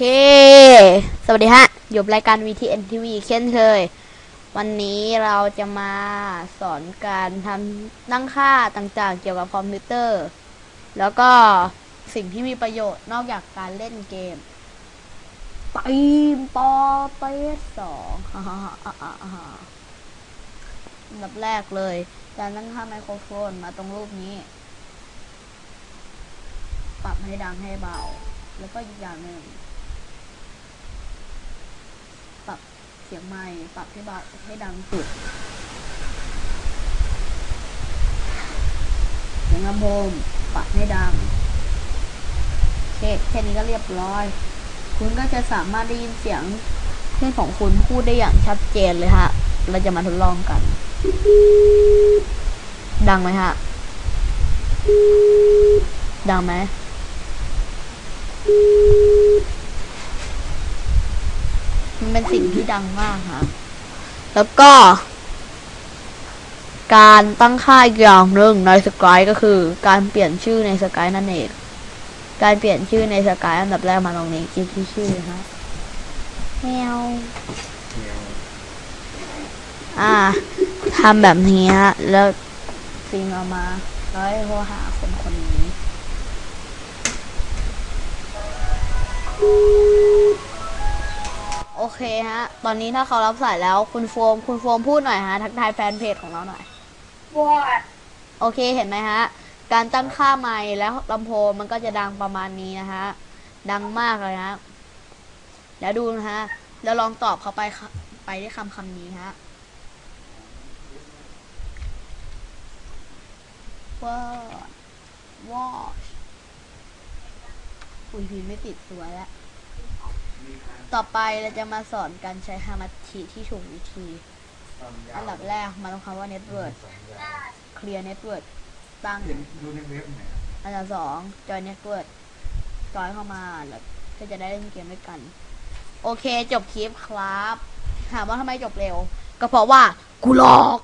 ค สวัสดีฮะ อยู่รายการ VTN TV เช่นเคย วันนี้เราจะมาสอนการทำตั้งค่าต่างๆ เกี่ยวกับคอมพิวเตอร์ แล้วก็สิ่งที่มีประโยชน์นอกจากการเล่นเกมปีมปอเปสสองอันดับแรกเลย การตั้งค่าไมโครโฟนมาตรงรูปนี้ ปรับให้ดังให้เบาแล้วก็อีกอย่างหนึ่ง ปรับเสียงไมค์ปรับให้บาให้ดังสุดเสียงลำโพงปรับให้ดังเคแค่นี้ก็เรียบร้อย คุณก็จะสามารถได้ยินเสียงเพื่อนของคุณพูดได้อย่างชัดเจนเลยฮะ เราจะมาทดลองกัน ดังไหมฮะ ดังไหม มันเป็นสิ่งที่ดังมากครับแล้วก็ การตั้งค่าอีกอย่างหนึ่งในสกายก็คือ การเปลี่ยนชื่อในสกายนั่นเอง การเปลี่ยนชื่อในสกายอันดับแรกมาตรงนี้คิดที่ชื่อฮะแมวอ่าทำแบบนี้ฮะ แล้วฟิงเอามา แล้วให้โทรหาคนคนนี้ เคฮะ ตอนนี้ถ้าเขารับสายแล้วคุณโฟม คุณโฟมพูดหน่อยฮะ ทักทายแฟนเพจของเราหน่อยวอดโอเคเห็นไหมฮะ การตั้งค่าไมค์แล้วลำโพงมันก็จะดังประมาณนี้นะฮะ ดังมากเลยฮะ แล้วดูนะฮะ แล้วลองตอบเขาไปค่ะไปด้วยคำคำนี้ฮะ ว่าว่าคุยพิมพ์ไม่ติดสวยแล้ว ต่อไปเราจะมาสอนการใช้ฮามาธิที่ถูกวิธี อันดับแรกมาตรงคำว่า network clear network ตั้งเห็นดูในเว็บไหนอันดับสองจอยเน็ตเวิร์ดจอยเข้ามาแล้วก็จะได้เล่นเกมด้วยกัน โอเคจบคลิปครับ ถามว่าทำไมจบเร็ว ก็เพราะว่ากูหลอก